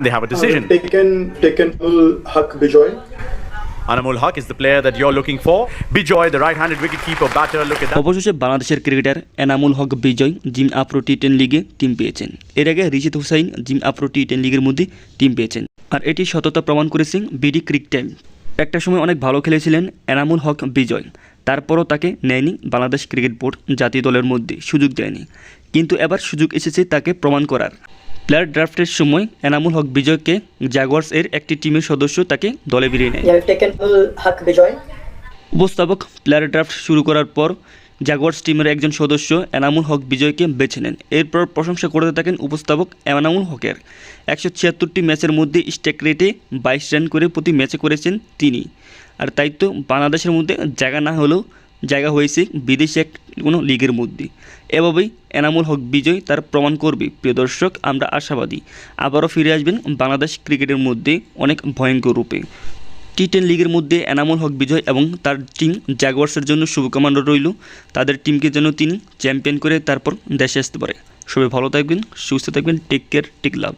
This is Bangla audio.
They have a I've decision. taken taken Ul Haq Bijoy. Anamul Haq is the player that you're looking for. Bijoy, the right-handed wicketkeeper batter. Look at that. অবশেষে বাংলাদেশের cricketer Enamul Haque Bijoy Zim Afro T ten লিগে টিম পেয়েছেন এর আগে Rishad Hossain Zim Afro T ten লিগের মধ্যে টিম পেয়েছেন আর এটি সততা প্রমাণ করেছেন বিডি ক্রিক টাইম একটা সময় অনেক ভালো খেলেছিলেন এনামুল হক বিজয় তারপরও তাকে নেয়নি বাংলাদেশ ক্রিকেট বোর্ড জাতীয় দলের মধ্যে সুযোগ দেয়নি কিন্তু এবার সুযোগ এসেছে তাকে প্রমাণ করার প্লেয়ার ড্রাফটের সময় এনামুল হক বিজয়কে জাগুয়ার্স এর একটি টিমের সদস্য তাকে দলে বেরিয়ে নেয়. উপস্থাপক প্লেয়ার ড্রাফট শুরু করার পর জাগোয়ার্স টিমের একজন সদস্য এনামুল হক বিজয়কে বেছে নেন। এরপর প্রশংসা করতে থাকেন উপস্থাপক এনামুল হকের। একশো ছিয়াত্তরটি ম্যাচের মধ্যে স্ট্রাইক রেটে বাইশ রান করে প্রতি ম্যাচে করেছেন তিনি। আর তাই তো বাংলাদেশের মধ্যে জায়গা না হলেও জায়গা হয়েছে বিদেশি এক কোনো লিগের মধ্যে। এভাবেই এনামুল হক বিজয় তার প্রমাণ করবে। প্রিয় দর্শক, আমরা আশাবাদী। আবারও ফিরে আসবেন বাংলাদেশ ক্রিকেটের মধ্যে অনেক ভয়ঙ্কর রূপে। টি টেন লিগের মধ্যে এনামুল হক বিজয় এবং তার টিম জাগুয়ার্সের জন্য শুভকামনা রইল। তাদের টিমকে যেন তিনি চ্যাম্পিয়ন করে তারপর দেশে আসতে পারে। সবাই ভালো থাকবেন, সুস্থ থাকবেন। Take care, take love.